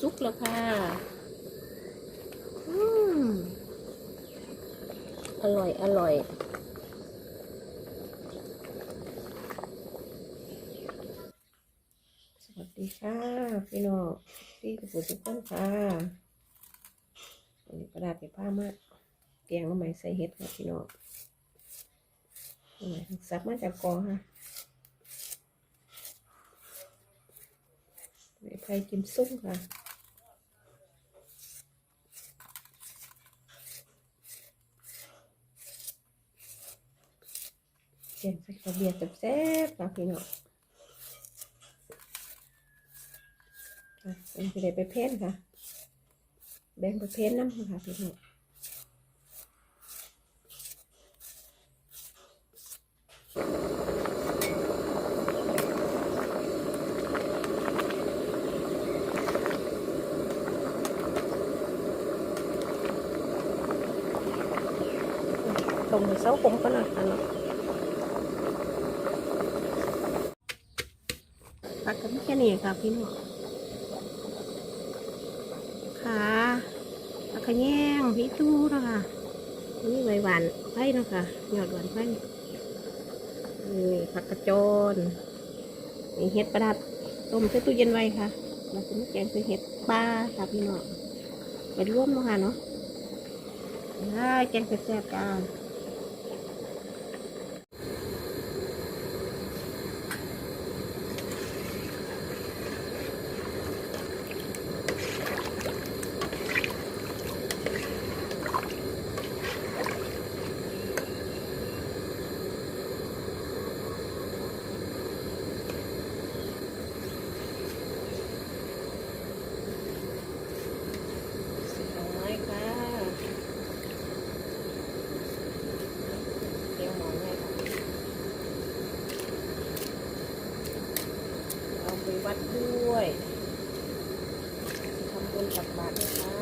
ซุกแล้วค่ะอืมอร่อย อร่อยสวัสดีค่ะ พี่น้องพี่กระปุกทุกคนค่ะวันนี้กระดาษไปผ้ามากเตียงน้ำไหมใส่เห็ดค่ะพี่น้องนี่สับมาจากกอค่ะไปไผ่กิมซุ่มค่ะ ยงใส่กระเบียดแซ่บๆค่ะพี่น้องค่ะอันนี้ได้ไปเพ้นค่ะ แบ่งไปเพ้นน้ำค่ะพี่น้องตรงเสาผมก็หน่อยค่ะเนาะปักกั นแค่นี้ค่ะพี่น้องค่ะปักขะแยงพี่ตู้นะคะนี่ใบหวานไผ่เนาะค่ะยอดหวานไผ่นี่ผักกระโจนนี่เห็ดประดับต้มใส่ตู้เย็นไว้ค่ะแล้วก็มาแกงใส่เห็ดปลาค่ะพี่น้องเป็นร่วมเนาะค่ะเนาะได้แกงแซ่บๆกัน สิบไม้ค่ะเดี๋ยวหมอนให้ค่ะเอาไปวัดด้วยทำบุญตักบาตรด้วยค่ะ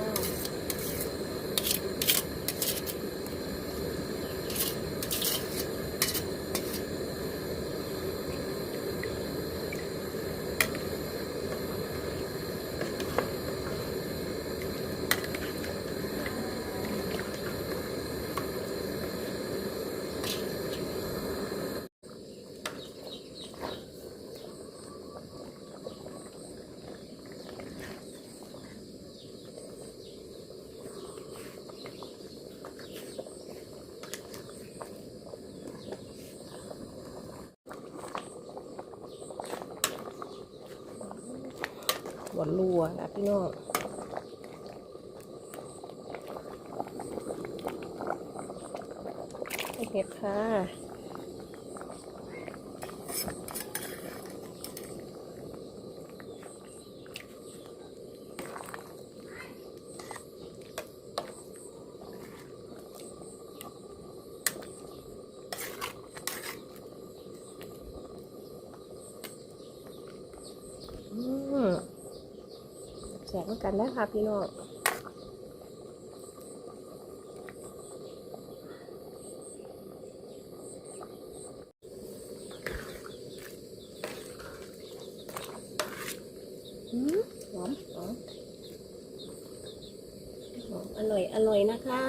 หวานรัวนะพี่น้องให้เห็ดค่ะ อืม แสงกันนะค่ะพี่น้องอืมหอมหอมอร่อย อร่อยนะคะ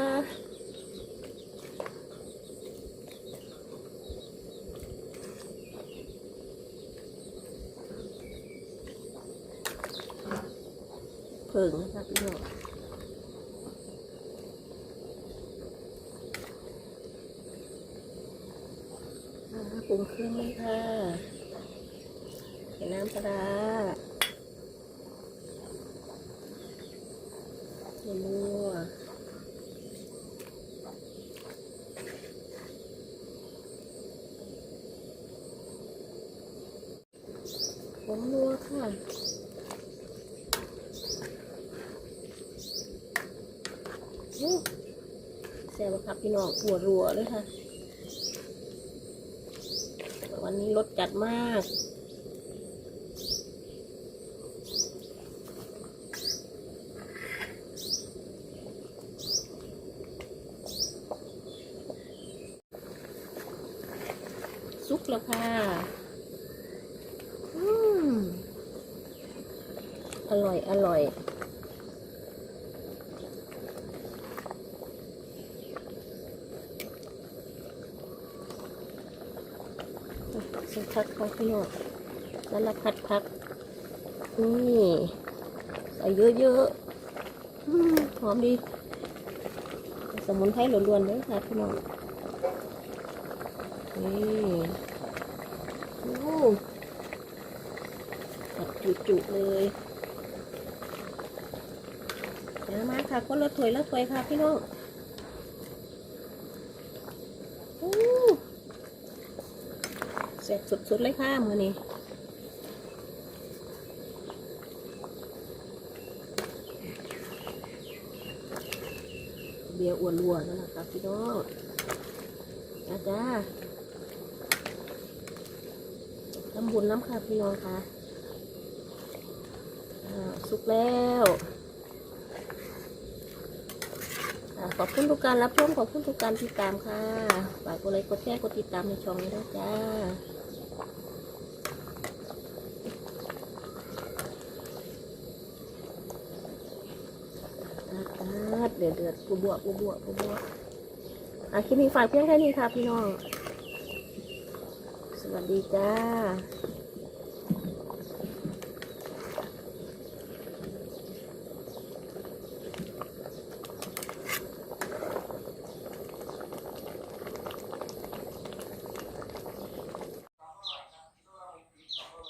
เผิงนะคะพี่น้องอ่าปรุงเครื่องเลยค่ะใส่น้ำปลาร้านัวผมนัวค่ะ อู้ แซ่บครับพี่น้องหัวรัวเลยค่ะ วันนี้รสจัดมากซุกแล้วค่ะอืมอร่อย อร่อย เป็นพักพี่น้องแล้วละพัดพักนี่ใส่เยอะๆอืมหอมดี สมุนไพรล้วนๆเลยค่ะพี่น้องนี่โอ้ผัดจุๆเลยเดี๋ยวมาค่ะคนละถ้วยละถ้วยค่ะพี่น้องโอ้ เสร็จสุดๆเลยค่ะมือนี้เบียร์อ้วนวัวนั่นแหละครับพี่น้องอาจ้าทำบุญน้ำค่ะพี่น้องค่ะสุกแล้วขอบคุณทุกการรับชมขอบคุณทุกการติดตามค่ะฝากกดไลค์กดแชร์กดติดตามในช่องนี้ด้วยจ้าอาด เดือดเดือดปูบวปูบวปูบวอะคลิปนี้ฝากเพียงแค่นี้ค่ะพี่น้อง สวัสดีจ้า